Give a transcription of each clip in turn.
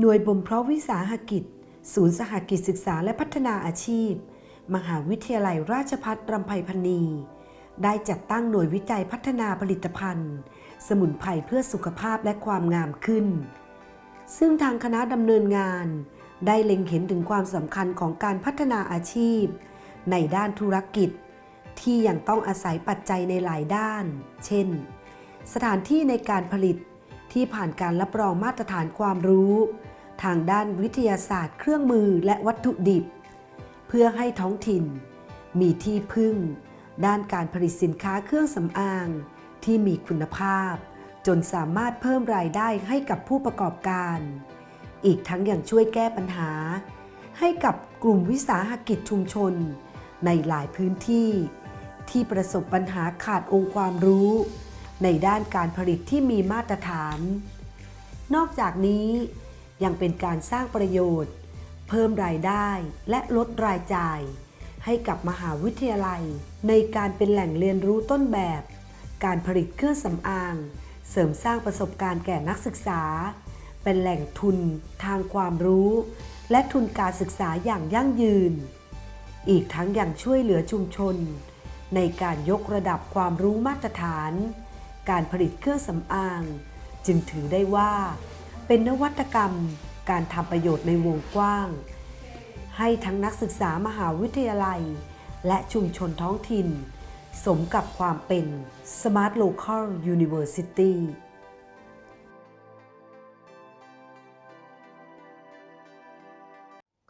หน่วยบ่มเพาะวิสาหกิจ ศูนย์สหกิจศึกษาและพัฒนาอาชีพ มหาวิทยาลัยราชภัฏรำไพพรรณี ได้จัดตั้งหน่วยวิจัยพัฒนาผลิตภัณฑ์ สมุนไพรเพื่อสุขภาพและความงามขึ้น ซึ่งทางคณะดำเนินงาน ได้เล็งเห็นถึงความสำคัญของการพัฒนาอาชีพ ในด้านธุรกิจ ที่ยังต้องอาศัยปัจจัยในหลายด้าน เช่น สถานที่ในการผลิตที่ผ่านการรับรองมาตรฐานความรู้ ทางด้านวิทยาศาสตร์ เครื่องมือและวัตถุดิบ เพื่อให้ท้องถิ่น มีที่พึ่ง ด้านการผลิตสินค้าเครื่องสำอาง ที่มีคุณภาพ จนสามารถเพิ่มรายได้ให้กับผู้ประกอบการ อีกทั้งยังช่วยแก้ปัญหา ให้กับกลุ่มวิสาหกิจชุมชน ในหลายพื้นที่ ที่ประสบปัญหาขาดองค์ความรู้ ในด้านการผลิตที่มีมาตรฐาน นอกจากนี้ ยังเป็นการสร้างประโยชน์ เพิ่มรายได้และลดรายจ่าย ให้กับมหาวิทยาลัย ในการเป็นแหล่งเรียนรู้ต้นแบบ การผลิตเครื่องสำอาง เสริมสร้างประสบการณ์แก่นักศึกษา เป็นแหล่งทุนทางความรู้ และทุนการศึกษาอย่างยั่งยืน อีกทั้งยังช่วยเหลือชุมชน ในการยกระดับความรู้มาตรฐาน การผลิตเครื่องสำอาง จึงถือได้ว่า เป็นนวัตกรรม การทำประโยชน์ในวงกว้าง ให้ทั้งนักศึกษามหาวิทยาลัย และชุมชนท้องถิ่น สมกับความเป็น Smart Local University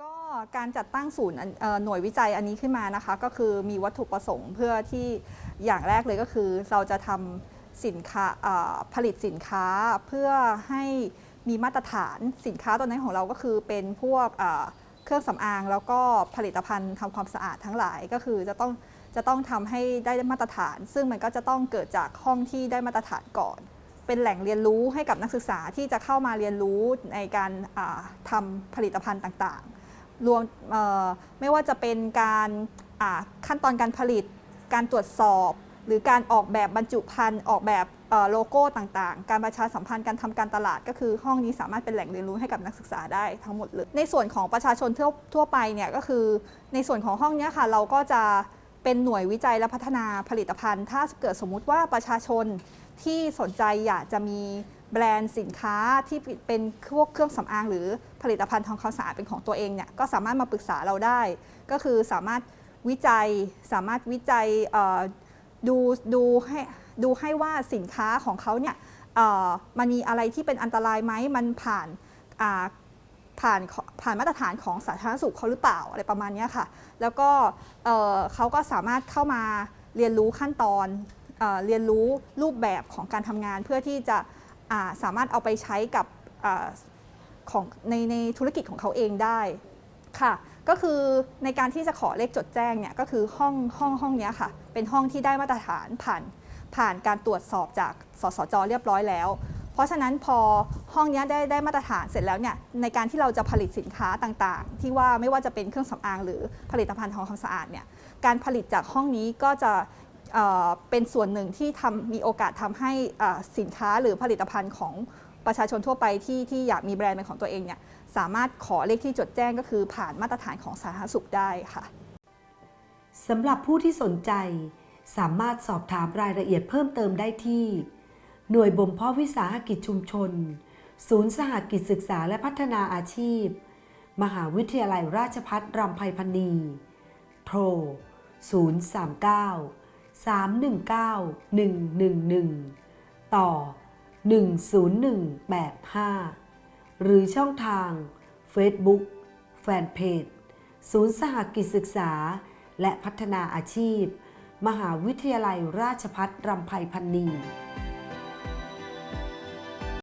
ก็การจัดตั้งศูนย์หน่วยวิจัยอันนี้ขึ้นมานะคะ ก็คือมีวัตถุประสงค์เพื่อที่อย่างแรกเลยก็คือเราจะทำสินค้าผลิตสินค้าเพื่อให้ มีมาตรฐานสินค้าตัวนั้นของเราก็คือเป็นพวกเครื่องสำอางแล้วก็ผลิตภัณฑ์ทำความสะอาดทั้งหลายก็คือจะต้องจะต้องทำให้ได้มาตรฐาน ซึ่งมันก็จะต้องเกิดจากห้องที่ได้มาตรฐานก่อน เป็นแหล่งเรียนรู้ให้กับนักศึกษาที่จะเข้ามาเรียนรู้ในการาทำผลิตภัณฑ์ต่างๆ รวมไม่ว่าจะเป็นการาขั้นตอนการผลิต การตรวจสอบ หรือการออกแบบบรรจุภัณฑ์ออกแบบ โลโก้ต่างๆ การประชาสัมพันธ์การทำการตลาดก็คือห้องนี้สามารถเป็นแหล่งเรียนรู้ให้กับนักศึกษาได้ทั้งหมดเลย ในส่วนของประชาชนทั่วทั่วไปเนี่ยก็คือ ในส่วนของห้องนี้ค่ะ เราก็จะเป็นหน่วยวิจัยและพัฒนาผลิตภัณฑ์ ถ้าเกิดสมมุติว่าประชาชนที่สนใจอยากจะมีแบรนด์สินค้าที่เป็นพวกเครื่องสำอางหรือผลิตภัณฑ์ทำความสะอาดเป็นของตัวเองเนี่ยก็สามารถมาปรึกษาเราได้ ก็คือสามารถวิจัยสามารถวิจัยดูดูให้ ดูให้ว่าสินค้าของเขาเนี่ยมันมีอะไรที่เป็นอันตรายไหมมันผ่านผ่านผ่านมาตรฐานของสาธารณสุขเขาหรือเปล่าอะไรประมาณนี้ค่ะ แล้วก็เขาก็สามารถเข้ามาเรียนรู้ขั้นตอนเอเรียนรู้รูปแบบของการทำงาน เพื่อที่จะาสามารถเอาไปใช้กับอของในในธุรกิจของเขาเองได้ค่ะ ก็คือในการที่จะขอเลขจดแจ้งเนี่ยก็คือห้องห้องห้องนี้ค่ะ เป็นห้องที่ได้มาตรฐานผ่าน ผ่านการตรวจสอบจากสสจเรียบร้อยแล้ว เพราะฉะนั้นพอห้องนี้ได้ได้มาตรฐานเสร็จแล้วเนี่ยในการที่เราจะผลิตสินค้าต่างๆ ที่ว่าไม่ว่าจะเป็นเครื่องสำอางหรือผลิตภัณฑ์ทำความสะอาดเนี่ยการผลิตจากห้องนี้ก็จะเป็นส่วนหนึ่งที่ทำมีโอกาสทำให้สินค้าหรือผลิตภัณฑ์ของประชาชนทั่วไปที่ที่อยากมีแบรนด์เป็นของตัวเองเนี่ยสามารถขอเลขที่จดแจ้งก็คือผ่านมาตรฐานของสาธารณสุขได้ค่ะสำหรับผู้ที่สนใจ สามารถสอบถามรายละเอียดเพิ่มเติมได้ที่ หน่วยบ่มเพาะวิสาหกิจชุมชน ศูนย์สหกิจศึกษาและพัฒนาอาชีพ มหาวิทยาลัยราชภัฏรำไพพรรณีโทร 039 319 111 ต่อ 10185 หรือช่องทาง Facebook แฟนเพจศูนย์สหกิจศึกษาและพัฒนาอาชีพ มหาวิทยาลัยราชพัฒรำไพพรรณี